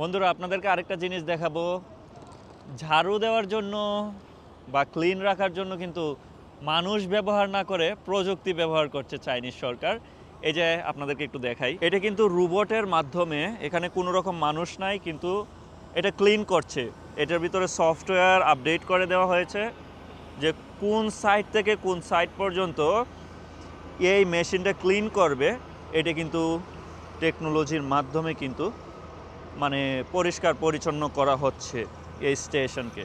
বন্ধুরা, আপনাদেরকে আরেকটা জিনিস দেখাবো। ঝাড়ু দেওয়ার জন্য বা ক্লিন রাখার জন্য কিন্তু মানুষ ব্যবহার না করে প্রযুক্তি ব্যবহার করছে চাইনিজ সরকার। এই যে আপনাদেরকে একটু দেখাই, এটা কিন্তু রোবটের মাধ্যমে, এখানে কোনো রকম মানুষ নাই, কিন্তু এটা ক্লিন করছে। এটার ভিতরে সফটওয়্যার আপডেট করে দেওয়া হয়েছে যে কোন সাইট থেকে কোন সাইট পর্যন্ত এই মেশিনটা ক্লিন করবে। এটা কিন্তু টেকনোলজির মাধ্যমে কিন্তু মানে পরিষ্কার পরিচ্ছন্ন করা হচ্ছে এই স্টেশনকে।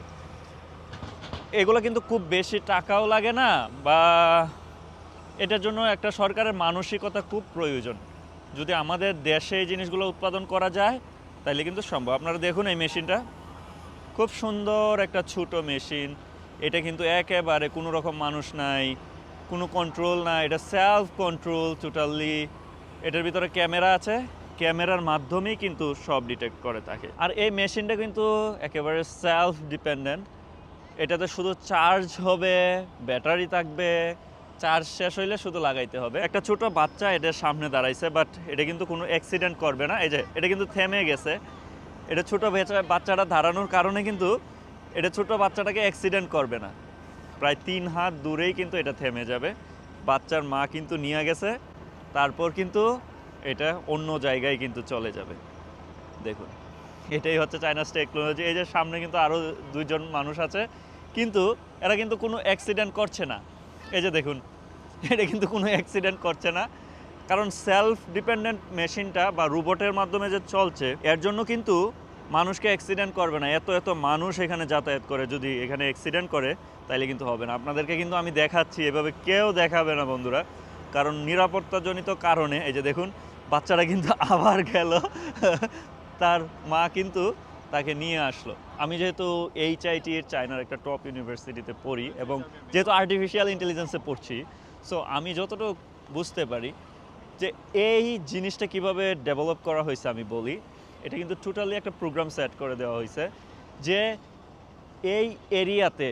এগুলো কিন্তু খুব বেশি টাকাও লাগে না বা এটার জন্য একটা সরকারের মানসিকতা খুব প্রয়োজন। যদি আমাদের দেশে এই জিনিসগুলো উৎপাদন করা যায় তাহলে কিন্তু সম্ভব। আপনারা দেখুন এই মেশিনটা। খুব সুন্দর একটা ছোট মেশিন। এটা কিন্তু একেবারে কোনো রকম মানুষ নাই, কোনো কন্ট্রোল নাই। এটা সেলফ কন্ট্রোল টোটালি এটার ভিতরে ক্যামেরা আছে। ক্যামেরার মাধ্যমেই কিন্তু সব ডিটেক্ট করে থাকে আর এই মেশিনটা কিন্তু একেবারে সেলফ ডিপেন্ডেন্ট এটাতে শুধু চার্জ হবে ব্যাটারি থাকবে চার্জ শেষ হইলে শুধু লাগাইতে হবে। একটা ছোট বাচ্চা এটার সামনে দাঁড়াইছে বাট এটা কিন্তু কোনো অ্যাক্সিডেন্ট করবে না। এই যে, এটা কিন্তু থেমে গেছে। এটা ছোটো বেচা- বাচ্চাটা দাঁড়ানোর কারণে কিন্তু এটা ছোট বাচ্চাটাকে অ্যাক্সিডেন্ট করবে না। প্রায় তিন হাত দূরেই কিন্তু এটা থেমে যাবে। বাচ্চার মা কিন্তু নিয়ে গেছে। তারপর কিন্তু এটা অন্য জায়গায় কিন্তু চলে যাবে। দেখুন, এটাই হচ্ছে চায়নাস টেকনোলজি এই যে সামনে কিন্তু আরও দুইজন মানুষ আছে, কিন্তু এরা কিন্তু কোনো অ্যাক্সিডেন্ট করছে না। এই যে দেখুন, এটা কিন্তু কোনো অ্যাক্সিডেন্ট করছে না। কারণ সেলফ ডিপেন্ডেন্ট মেশিনটা বা রোবটের মাধ্যমে যে চলছে, এর জন্য কিন্তু মানুষকে অ্যাক্সিডেন্ট করবে না। এত এত মানুষ এখানে যাতায়াত করে, যদি এখানে অ্যাক্সিডেন্ট করে, তাইলে কিন্তু হবে না। আপনাদেরকে কিন্তু আমি দেখাচ্ছি, এভাবে কেউ দেখাবে না বন্ধুরা। কারণ নিরাপত্তাজনিত কারণে, এই যে দেখুন বাচ্চারা কিন্তু আবার গেল। তার মা কিন্তু তাকে নিয়ে আসলো। আমি যেহেতু এইচ আইটির চায়নার একটা টপ ইউনিভার্সিটিতে পড়ি এবং যেহেতু আর্টিফিশিয়াল ইন্টেলিজেন্সে পড়ছি সো আমি যতটুকু বুঝতে পারি যে এই জিনিসটা কীভাবে ডেভেলপ করা হয়েছে আমি বলি। এটা কিন্তু টোটালি একটা প্রোগ্রাম সেট করে দেওয়া হয়েছে যে এই এরিয়াতে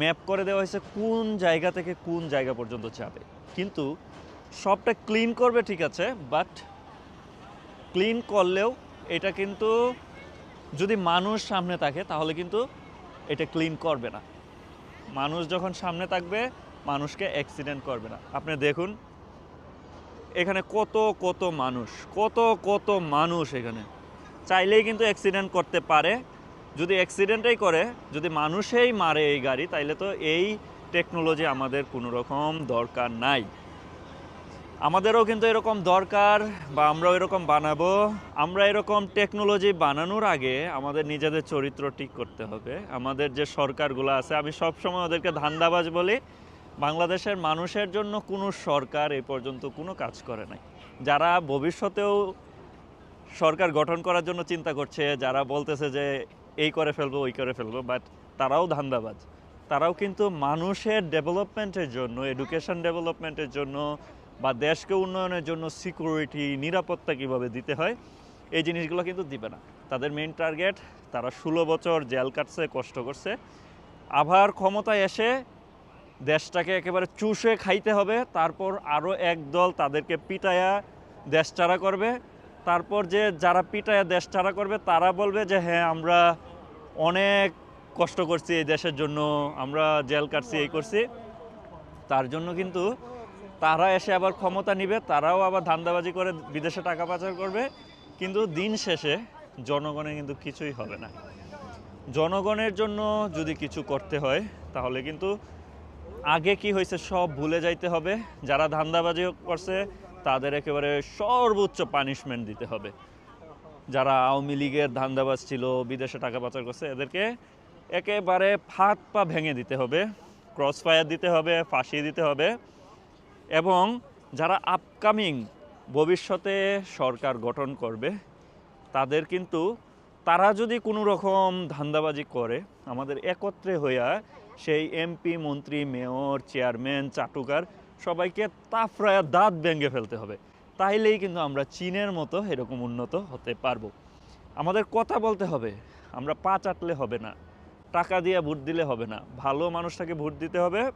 ম্যাপ করে দেওয়া হয়েছে কোন জায়গা থেকে কোন জায়গা পর্যন্ত যাবে। কিন্তু সবটা ক্লিন করবে ঠিক আছে বাট ক্লিন করলেও এটা কিন্তু যদি মানুষ সামনে থাকে, তাহলে কিন্তু এটা ক্লিন করবে না। মানুষ যখন সামনে থাকবে, মানুষকে অ্যাক্সিডেন্ট করবে না। আপনি দেখুন, এখানে কত কত মানুষ, কত কত মানুষ এখানে। চাইলেই কিন্তু অ্যাক্সিডেন্ট করতে পারে। যদি অ্যাক্সিডেন্টেই করে, যদি মানুষেই মারে এই গাড়ি, তাইলে তো এই টেকনোলজি আমাদের কোনো রকম দরকার নাই। আমাদেরও কিন্তু এরকম দরকার বা আমরাও এরকম বানাবো। আমরা এরকম টেকনোলজি বানানোর আগে আমাদের নিজেদের চরিত্র ঠিক করতে হবে। আমাদের যে সরকারগুলো আছে, আমি সবসময় ওদেরকে ধান্দাবাজ বলি, বাংলাদেশের মানুষের জন্য কোনো সরকার এই পর্যন্ত কোনো কাজ করে নাই। যারা ভবিষ্যতেও সরকার গঠন করার জন্য চিন্তা করছে, যারা বলতেছে যে এই করে ফেলব, ওই করে ফেলব বাট তারাও ধান্দাবাজ। তারাও কিন্তু মানুষের ডেভেলপমেন্টের জন্য এডুকেশন ডেভেলপমেন্টের জন্য বা দেশকে উন্নয়নের জন্য সিকিউরিটি, নিরাপত্তা কীভাবে দিতে হয়, এই জিনিসগুলো কিন্তু দিবে না। তাদের মেইন টার্গেট তারা ষোলো বছর জেল কাটছে, কষ্ট করছে। আবার ক্ষমতায় এসে দেশটাকে একেবারে চুষে খাইতে হবে, তারপর আরও একদল তাদেরকে পিটায়া দেশ চারা করবে। তারপর যে যারা পিটায়া দেশ চারা করবে, তারা বলবে যে হ্যাঁ আমরা অনেক কষ্ট করছি এই দেশের জন্য, আমরা জেল কাটছি, এই করছি। তার জন্য কিন্তু তারা এসে আবার ক্ষমতা নিবে, তারাও আবার ধান্দাবাজি করে বিদেশে টাকা পাচার করবে। কিন্তু দিন শেষে জনগণের কিন্তু কিছুই হবে না। জনগণের জন্য যদি কিছু করতে হয়, তাহলে কিন্তু আগে কি হয়েছে সব ভুলে যাইতে হবে। যারা ধান্দাবাজি করছে, তাদের একেবারে সর্বোচ্চ পানিশমেন্ট দিতে হবে। যারা আওয়ামী লীগের ধান্দাবাজ ছিল, বিদেশে টাকা পাচার করছে, এদেরকে একেবারে ফাঁক পা ভেঙে দিতে হবে। ক্রস ফায়ার দিতে হবে ফাঁসিয়ে দিতে হবে। এবং যারা আপকামিং ভবিষ্যতে সরকার গঠন করবে, তাদের কিন্তু তারা যদি কোনো রকম ধান্দাবাজি করে, আমাদের একত্রে হইয়া সেই এমপি মন্ত্রী, মেয়র চেয়ারম্যান চাটুকার সবাইকে তাফরায়া দাঁত ভেঙে ফেলতে হবে। তাইলেই কিন্তু আমরা চীনের মতো এরকম উন্নত হতে পারব। আমাদের কথা বলতে হবে, আমরা পা চাটলে হবে না। টাকা দিয়ে ভোট দিলে হবে না। ভালো মানুষটাকে ভোট দিতে হবে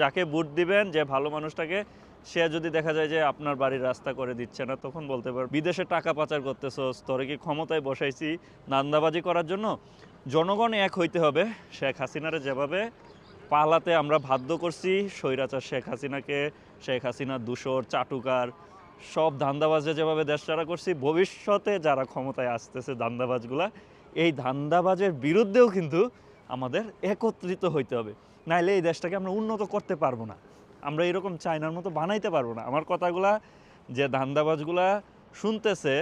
যাকে ভোট দিবেন, যে ভালো মানুষটাকে, সে যদি দেখা যায় যে আপনার বাড়ির রাস্তা করে দিচ্ছে না, তখন বলতে পার, বিদেশে টাকা পাচার করতেছস তোরে কি ক্ষমতায় বসাইছি, নান্দাবাজি করার জন্য জনগণ এক হইতে হবে। শেখ হাসিনারে যেভাবে পালাতে আমরা বাধ্য করছি, স্বৈরাচার শেখ হাসিনাকে, শেখ হাসিনা দূষর, চাটুকার, সব ধান্দাবাজে যেভাবে দেশ চারা করছি, ভবিষ্যতে যারা ক্ষমতায় আসতেছে ধান্দাবাজগুলা, এই ধান্দাবাজের বিরুদ্ধেও কিন্তু আমাদের একত্রিত হইতে হবে। নাইলে এই দেশটাকে আমরা উন্নত করতে পারব না। আমরা এরকম চায়নার মতো বানাইতে পারব না। আমার কথাগুলা যে ধান্দাবাজগুলা শুনতেছে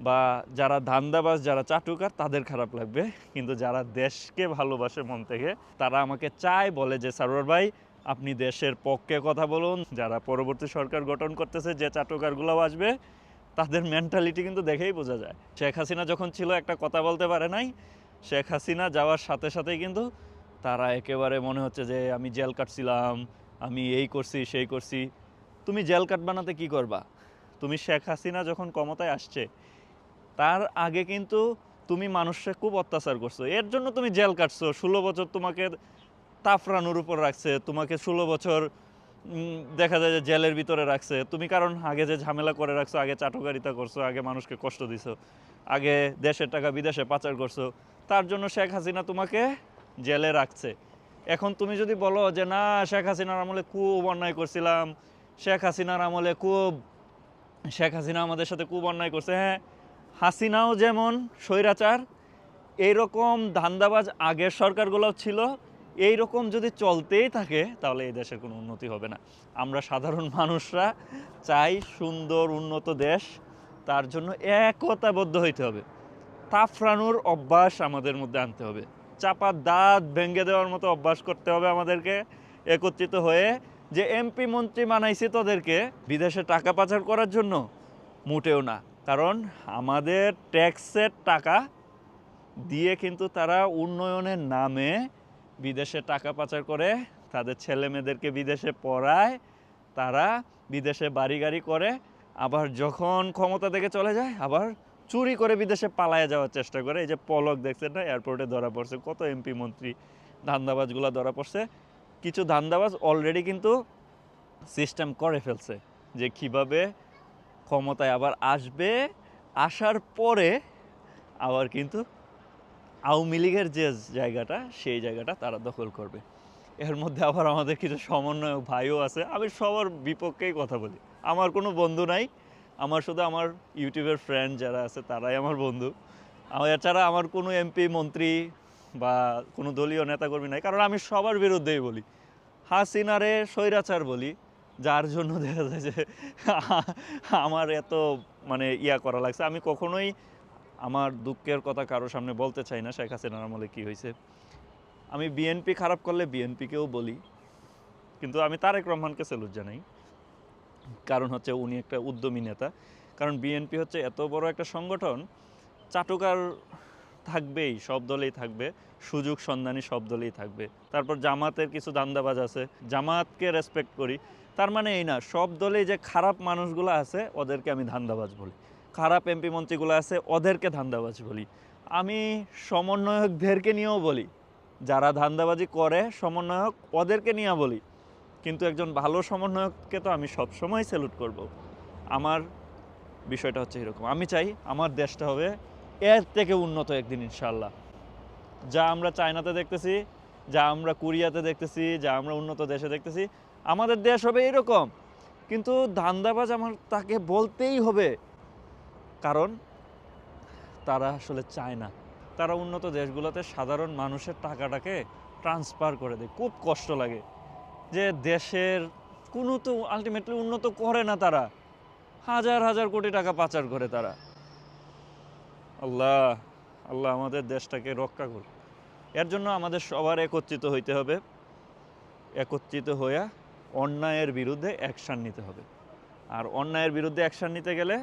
বা যারা ধান্দাবাজ, যারা চাটুকার, তাদের খারাপ লাগবে। কিন্তু যারা দেশকে ভালোবাসে মন থেকে, তারা আমাকে চায় বলে যে, সারোয়ার ভাই, আপনি দেশের পক্ষে কথা বলুন। যারা পরবর্তী সরকার গঠন করতেছে, যে চাটুকারগুলোও আসবে, তাদের মেন্টালিটি কিন্তু দেখেই বোঝা যায়। শেখ হাসিনা যখন ছিল, একটা কথা বলতে পারে নাই। শেখ হাসিনা যাওয়ার সাথে সাথেই কিন্তু তারা একেবারে মনে হচ্ছে যে আমি জেল কাটছিলাম, আমি এই করছি, সেই করছি। তুমি জেল কাট বানাতে কি করবা? তুমি শেখ হাসিনা যখন ক্ষমতায় আসছে, তার আগে কিন্তু তুমি মানুষকে খুব অত্যাচার করছ। এর জন্য তুমি জেল কাটছো। ষোলো বছর তোমাকে তাফরানোর উপর রাখছে, তোমাকে ষোলো বছর দেখা যায় যে জেলের ভিতরে রাখছে। তুমি কারণ আগে যে ঝামেলা করে রাখছো, আগে চাটুকারিতা করছ, আগে মানুষকে কষ্ট দিছো, আগে দেশের টাকা বিদেশে পাচার করছ, তার জন্য শেখ হাসিনা তোমাকে জেলে রাখছে। এখন তুমি যদি বলো যে, না, শেখ হাসিনার আমলে খুব অন্যায় করছিলাম। শেখ হাসিনার আমলে খুব, শেখ হাসিনা আমাদের সাথে খুব অন্যায় করছে। হ্যাঁ হাসিনাও যেমন স্বৈরাচার এইরকম ধান্দাবাজ আগের সরকারগুলো ছিল। এই রকম যদি চলতেই থাকে, তাহলে এই দেশের কোনো উন্নতি হবে না। আমরা সাধারণ মানুষরা চাই সুন্দর, উন্নত দেশ। তার জন্য একতাবদ্ধ হইতে হবে। তাফরানুর অভ্যাস আমাদের মধ্যে আনতে হবে। চাপার দাঁত ভেঙে দেওয়ার মতো অভ্যাস করতে হবে আমাদেরকে, একত্রিত হয়ে যে এমপি মন্ত্রী বানাইছে তোদেরকে, বিদেশে টাকা পাচার করার জন্য? মোটেও না। কারণ আমাদের ট্যাক্সের টাকা দিয়ে কিন্তু তারা উন্নয়নের নামে বিদেশে টাকা পাচার করে, তাদের ছেলে মেয়েদেরকে বিদেশে পড়ায়, তারা বিদেশে বাড়ি গাড়ি করে, আবার যখন ক্ষমতা থেকে চলে যায়, আবার চুরি করে বিদেশে পালায় যাওয়ার চেষ্টা করে। এই যে পলক দেখছেন না, এয়ারপোর্টে ধরা পড়ছে, কত এমপি মন্ত্রী ধান্দাবাজগুলো ধরা পড়ছে। কিছু ধান্দাবাজ অলরেডি কিন্তু সিস্টেম করে ফেলছে যে কীভাবে ক্ষমতায় আবার আসবে। আসার পরে আবার কিন্তু আওয়ামী লীগের যে জায়গাটা, সেই জায়গাটা তারা দখল করবে। এর মধ্যে আবার আমাদের কিছু সমন্বয়ক ভাইও আছে, আমি সবার বিপক্ষেই কথা বলি। আমার কোনো বন্ধু নাই আমার শুধু আমার ইউটিউবের ফ্রেন্ড যারা আছে, তারাই আমার বন্ধু। আমার এছাড়া আমার কোনো এমপি মন্ত্রী বা কোনো দলীয় নেতাকর্মী নাই, কারণ আমি সবার বিরুদ্ধেই বলি। হাসিনারে স্বৈরাচার বলি, যার জন্য দেখা যায় যে আমার এত মানে ইয়া করা লাগছে। আমি কখনোই আমার দুঃখের কথা কারও সামনে বলতে চাই না, শেখ হাসিনার আমলে কী হয়েছে। আমি বিএনপি খারাপ করলে বিএনপিকেও বলি, কিন্তু আমি তারেক রহমানকে স্যালুট জানাই। কারণ হচ্ছে উনি একটা উদ্যমী নেতা। কারণ বিএনপি হচ্ছে এত বড় একটা সংগঠন, চাটুকার থাকবেই, সব দলেই থাকবে, সুযোগ সন্ধানী সব দলেই থাকবে। তারপর জামাতের কিছু দান্দাবাজ আছে, জামাতকে রেসপেক্ট করি। তার মানে এই না, সব দলেই যে খারাপ মানুষগুলো আছে, ওদেরকে আমি ধান্দাবাজ বলি। খারাপ এমপি মন্ত্রীগুলো আছে, ওদেরকে ধান্দাবাজ বলি। আমি সমন্বয়কদেরকে নিয়েও বলি। যারা ধান্দাবাজি করে, সমন্বয়ক, ওদেরকে নিয়ে বলি। কিন্তু একজন ভালো সমন্বয়ককে তো আমি সবসময় স্যালুট করব। আমার বিষয়টা হচ্ছে এরকম। আমি চাই আমার দেশটা হবে এর থেকে উন্নত একদিন ইনশাল্লাহ যা আমরা চায়নাতে দেখতেছি, যা আমরা কোরিয়াতে দেখতেছি, যা আমরা উন্নত দেশে দেখতেছি, আমাদের দেশ হবে এরকম। কিন্তু ধান্দাবাজ আমার তাকে বলতেই হবে। কারণ তারা আসলে চায় না তারা উন্নত দেশগুলোতে সাধারণ মানুষের টাকাটাকে ট্রান্সফার করে দেয়। খুব কষ্ট লাগে। যে দেশের কোনো তো আলটিমেটলি উন্নত করে না তারা। হাজার হাজার কোটি টাকা পাচার করে তারা। আল্লাহ আল্লাহ আমাদের দেশটাকে রক্ষা করুন এর জন্য আমাদের সবার একত্রিত হইতে হবে। একত্রিত হয়ে অন্যায়ের বিরুদ্ধে অ্যাকশান নিতে হবে। আর অন্যায়ের বিরুদ্ধে অ্যাকশান নিতে গেলে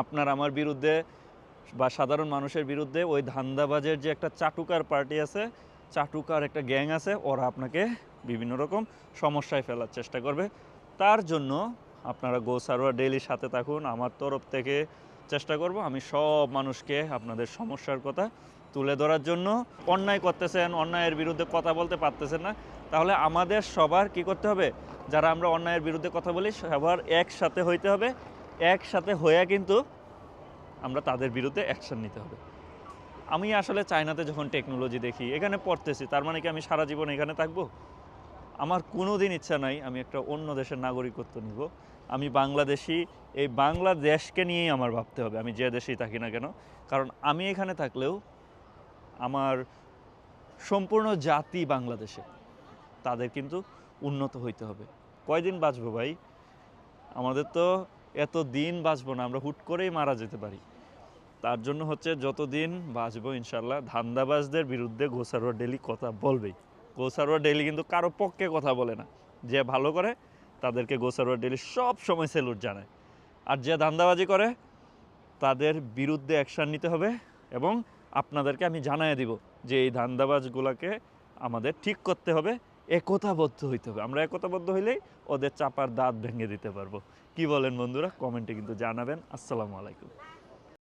আপনার আমার বিরুদ্ধে বা সাধারণ মানুষের বিরুদ্ধে ওই ধান্দাবাজের যে একটা চাটুকার পার্টি আছে, চাটুকার একটা গ্যাং আছে, ওরা আপনাকে বিভিন্ন রকম সমস্যায় ফেলার চেষ্টা করবে। তার জন্য আপনারা গো সারোয়ার ডেইলির সাথে থাকুন। আমার তরফ থেকে চেষ্টা করব আমি সব মানুষকে আপনাদের সমস্যার কথা তুলে ধরার জন্য। অন্যায় করতেছেন, অন্যায়ের বিরুদ্ধে কথা বলতে পারতেছেন না। তাহলে আমাদের সবার কি করতে হবে? যারা আমরা অন্যায়ের বিরুদ্ধে কথা বলি, সবার একসাথে হইতে হবে। একসাথে হয়ে কিন্তু আমরা তাদের বিরুদ্ধে অ্যাকশন নিতে হবে। আমি আসলে চায়নাতে যখন টেকনোলজি দেখি, এখানে পড়তেছি, তার মানে কি আমি সারা জীবন এখানে থাকব? আমার কোনো দিন ইচ্ছা নাই আমি একটা অন্য দেশের নাগরিকত্ব নিব। আমি বাংলাদেশি, এই বাংলাদেশকে নিয়েই আমার ভাবতে হবে, আমি যে দেশেই থাকি না কেন। কারণ আমি এখানে থাকলেও আমার সম্পূর্ণ জাতি বাংলাদেশে, তাদের কিন্তু উন্নত হইতে হবে। কয়দিন বাঁচবো ভাই? আমাদের তো এত দিন বাঁচবো না, আমরা হুট করেই মারা যেতে পারি। তার জন্য হচ্ছে যতদিন বাঁচবো ইনশাল্লাহ, ধান্দাবাজদের বিরুদ্ধে গোসারোয়া ডেলি কথা বলবেই। গোসারোয়া ডেলি কিন্তু কারও পক্ষে কথা বলে না। যে ভালো করে তাদেরকে গোসারোয়া ডেলি সব সময় সেলুট জানায়। আর যে ধান্দাবাজি করে, তাদের বিরুদ্ধে অ্যাকশন নিতে হবে এবং আপনাদেরকে আমি জানাই দিব যে এই ধান্দাবাজগুলোকে আমাদের ঠিক করতে হবে, একতাবদ্ধ হইতে হবে। আমরা একতাবদ্ধ হইলেই ওদের চাপার দাঁত ভেঙে দিতে পারব। কি বলেন বন্ধুরা? কমেন্টে কিন্তু জানাবেন। আসসালামু আলাইকুম।